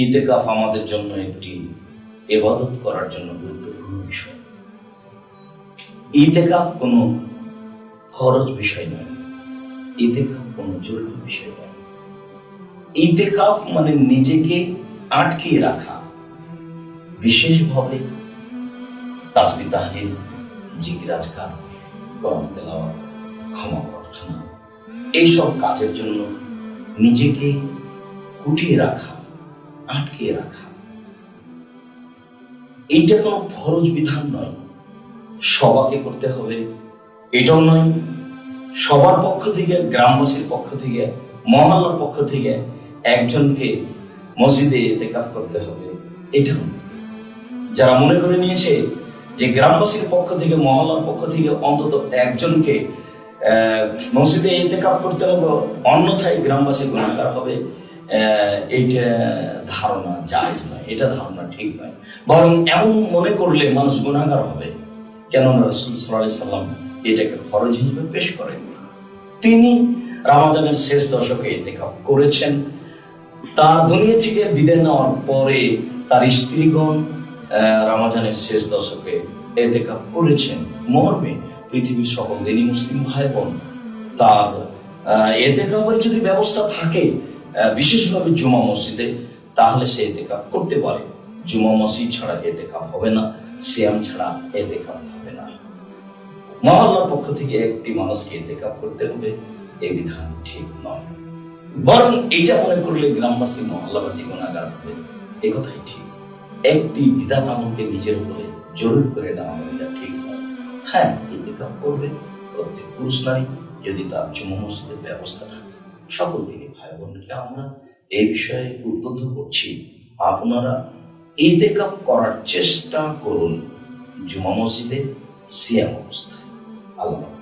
ইতেকাফ আমাদের জন্য একটি এবাদত করার জন্য গুরুত্বপূর্ণ বিষয়। ইতেকাফ কোনো খরচ বিষয় নয়। ইতেকাফ কোনো জরুরি বিষয় নয়। ইতেকাফ মানে নিজেকে আটকিয়ে রাখা। বিশেষভাবে তাসবি তাহিল জিকিরাজকার করম তেলাওয়াত, ক্ষমা প্রার্থনা। এইসব কাজের জন্য নিজেকে কুটিয়ে রাখা। আটকিয়ে রাখা। এইটা কোনো ফরজ বিধান নয়। সবাকে করতে হবে। এটাও নয়, সবার পক্ষ থেকে, গ্রামবাসীর পক্ষ থেকে, মহল্লার পক্ষ থেকে একজনকে মসজিদে এতেকাফ করতে হবে। এটাও যারা মনে করে নিয়েছে যে গ্রামবাসীর পক্ষ থেকে, মহল্লার পক্ষ থেকে অন্তত একজনকে মসজিদে এতেকাফ করতে হবে, অন্যথায় গ্রামবাসী গুণাকার হবে এইটা ধারণা জায়জ নয়, এটা ধারণা ঠিক নয়। বরং এমন মনে করলে মানুষ গুণাগার হবে। কেন রসুল সাল্লাহ সাল্লাম এটাকে ফরজ হিসেবে পেশ করেন। তিনি রামাজানের শেষ দশকে এতেকাফ করেছেন। তার দুনিয়া থেকে বিদায় নেওয়ার পরে তার স্ত্রীগণ রামাজানের শেষ দশকে এতেকাফ করেছেন। মর্মে পৃথিবীর সকল দিনই মুসলিম ভাই বোন তার এতেকাফের যদি ব্যবস্থা থাকে বিশেষভাবে জুমা মসজিদে, তাহলে সে এতেকাফ করতে পারে। জুমা মসজিদ ছাড়া এতেকাফ হবে না, সিয়াম ছাড়া এতেকাফ হবে না। মহল্লার পক্ষ থেকে একটি মানুষকে এতেকাফ করতে হবে এই বিধান ঠিক নয়। বরং এইটা মনে করলে গ্রামবাসী, মহল্লাবাসী গুণাগার হবে, এ কথাই ঠিক। একটি বিধান আমাকে নিজের উপরে জরুর করে নেওয়া এটা ঠিক নয়। হ্যাঁ ইতিকাপ করবে প্রত্যেক পুরুষ নারী যদি তার জুম্মা মসজিদের ব্যবস্থা থাকে। সকল দিকে ভাই বোনকে আমরা এই বিষয়ে উদ্বুদ্ধ করছি। আপনারা ইতেকাপ করার চেষ্টা করুন। জুমা মসজিদে সিয়াম অবস্থায়। আল্লাহ